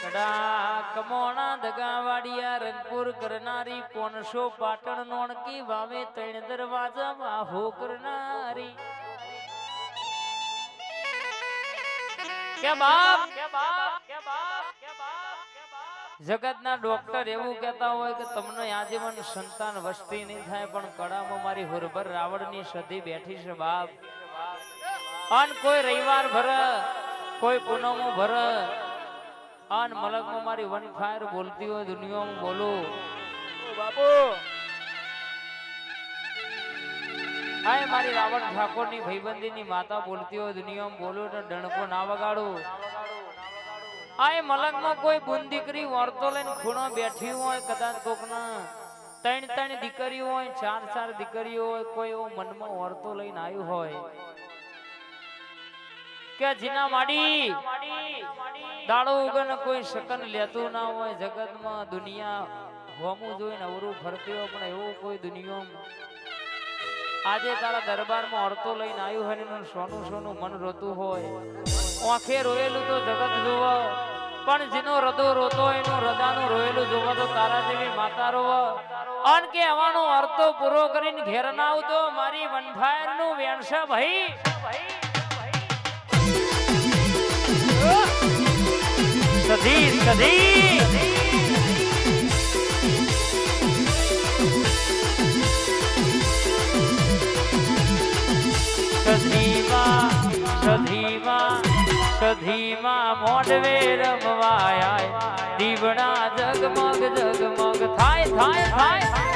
કડા કમોણા દગાવાડિયા, રંગપુર કરનારી, પોનસો પાટણ નોણકી, વાવે ત્રણ દરવાજા બાહો કરનારી. કે બાપ જગતના ડોક્ટર એવું કહેતા હોય કે તમને આજીવન સંતાન વસ્તી નહીં થાય, પણ કડામાં મારી હુરભર રાવણની સધી બેઠી છે, બાપ. અન કોઈ રવિવાર ભર, કોઈ પૂનમો ભર અન મલકમાં મારી વન ફાયર બોલતી હોય દુનિયામાં બોલો. બાપુ. આય મારી રાવણ ઠાકોરની ભાઈબંધીની માતા બોલતી હોય દુનિયામાં બોલો તો ડણકો ના વગાડો. આય મલકમાં કોઈ બુન દીકરી વર્તો લઈને ખૂણો બેઠી હોય કદાચ કોકના ત્રણ ત્રણ દીકરીઓ હોય ચાર ચાર દીકરીઓ હોય કોઈ એવો મનમાં વર્તો લઈને આવ્યું હોય. કે જીના માડી દાડો ઉગન કોઈ શકન લેતું ના હોય, જગતમાં દુનિયા હોમું જોઈને અવરું ફરતી હોય, પણ એવું કોઈ દુનિયામાં આજે તારા દરબારમાં અડતો લઈને આવ્યું હોય એનું સોનું સોનું મન રોતું હોય. આંખે રોયેલું તો જગત જોવો, પણ જેનો હૃદય રોતો એનું હૃદયનું રોયેલું જોવો તો તારા જેવી માતા રોવો. અન કે હવાનો અર્થો પૂરો કરીને ઘેર ના આવતો, મારી વનફાયરનું વેણશે ભાઈ. સધી સધી સધીમા સધીમા સધીમા મોડવે રમવાય દીવડા જગમગ જગમગ થાય થાય થાય.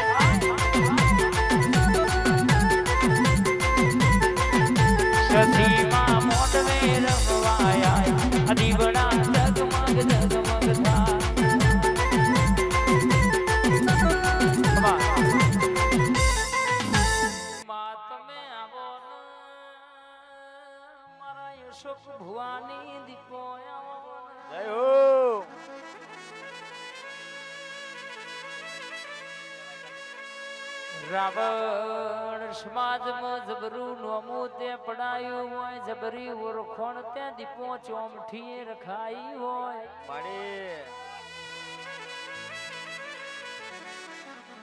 રાવણ સમાજમાં જબરું નોમું તે પડાયું હોય, જબરી ઓળખોણ ત્યાં દીપો ચોમઠી રખાઈ હોય.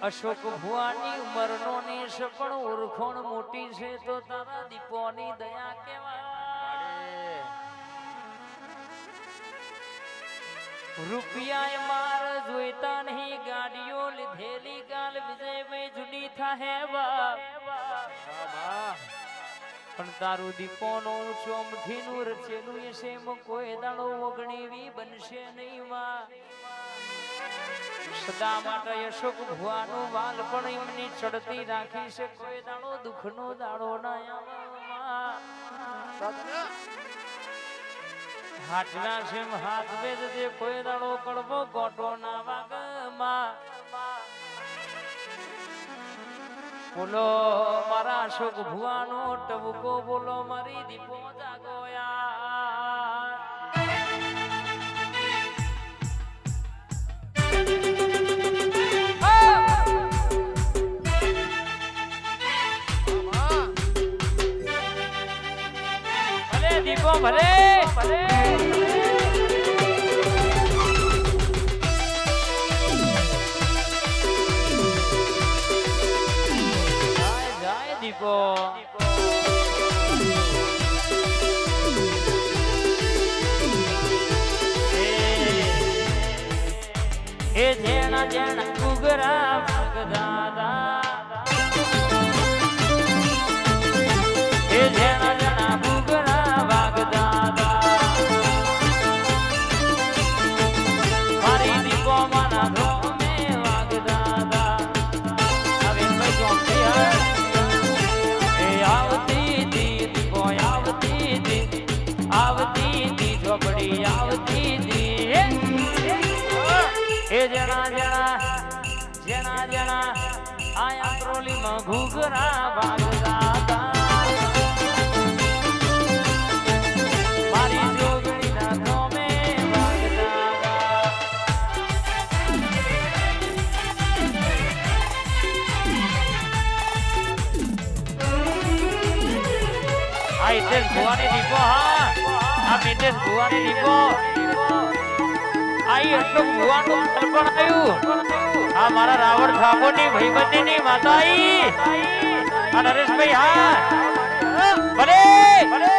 અશોક ભુવાની ઉંમરનો નિશ, પણ ઓળખોણ મોટી છે, તો તારા દીપોની દયા કેવાય રૂપિયા માર જોઈતા નહીં, ગાડીઓ લીધેલી ગાલ વિજયભાઈ જુની થાહે પણ તારું દીપોનો ચોમઠીનું રચેલું એ એમાં કોઈ દાડો ઓગણીવી બનશે નહીં માં સદા માટે અશોક ભુવાનું વાલ પણ એમની ચડતી રાખી છે. કોઈ દાડો દુઃખનો દાડો ના. હાથના સેમ હાથ દે કોઈ દાડો કડવો ગોટો ના વાગમાં. બોલો, મારા અશોક ભુવાનો ટબકો બોલો, મારી દીપો જાગો ઝોપડી આવતી એ જણા જણા જણા આયા ટ્રોલીમાં ઘૂઘરા હિતેશ ભુવાની દીપો હા આ મિતેશ ભુવાની દીપો આઈ એટલું ભુવાનું તલપણ આવ્યું આ મારા રાવણ ઠાકોરની ભાઈબંધીની માતા આઈ આ નરેશભાઈ હા ભલે ભલે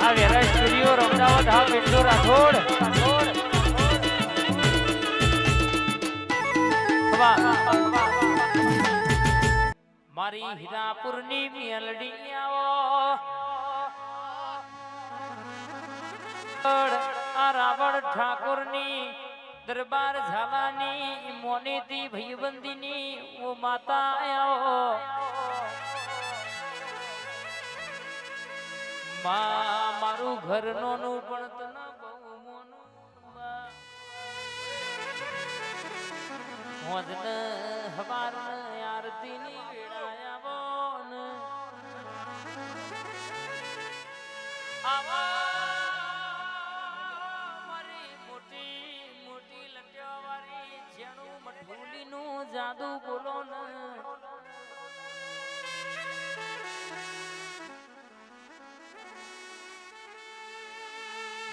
આ વેરા સ્ટુડિયો રમદાવત હા પિંડો રાઠોડ મારી હીરાપુરની મેલડી આવો આ રાવણ ઠાકોરની દરબાર ઝાલાની મોનીતી ભાઈબંધીની ઓ માતા આવો માં, મારું ઘર નોનું પણ તને બહુ મોનું. હોજન હવારન આરતીની વેળા આવો ન. આવા મારી મોટી મોટી જેણું મઠુલીનું જાદુ બોલો ન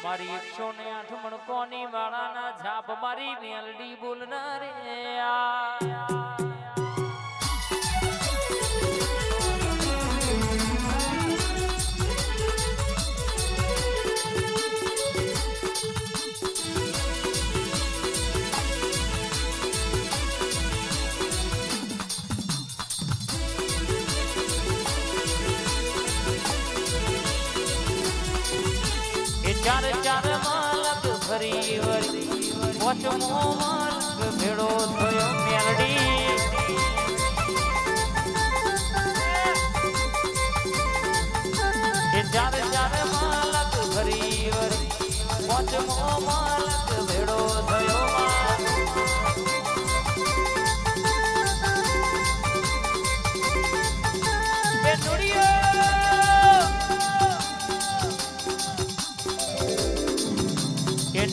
મારી એકસો ને આઠ મણકોની વાળાના ઝાપ મારી મેલડી બોલનારે આ. ચાર ચાર માલક ફરી વળી. પોચમો માલક ભેળો થયો મેલડી.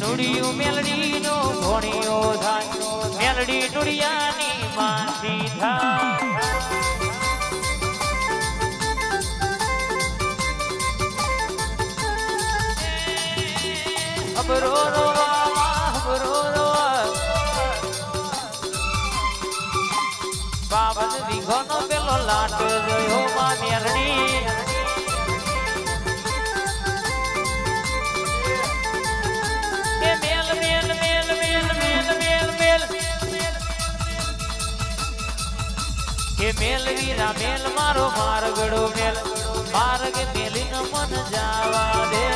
નુડિયું મેલડી નો ઘોણીઓ થાય મેલડી નુડિયાની માસી થાય અબરો રોવા ખબરો રોવા. પેલો લાટ જોયો. કે મેલ વીરા મેલ, મારો માર્ગડો મેલ. માર્ગ મેલી ન મન જાવા દે.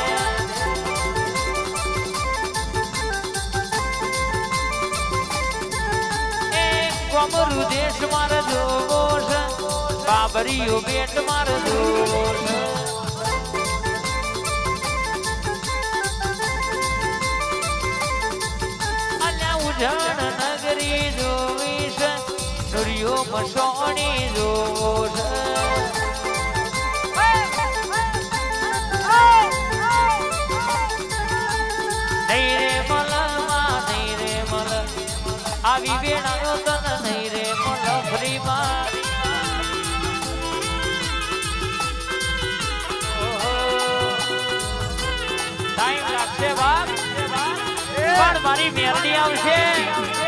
એ કોમરુ દેશ માર જોવો છે. બાબરીઓ બેટ માર જોવો છે. અલ્યા ઉજાણ નગરી જોવી મસોણી રોડ નહીં રે મલમાં, નહીં રે મલ. આવી ફરીમાં ટાઈમ પણ મારી મેરડી આવશે.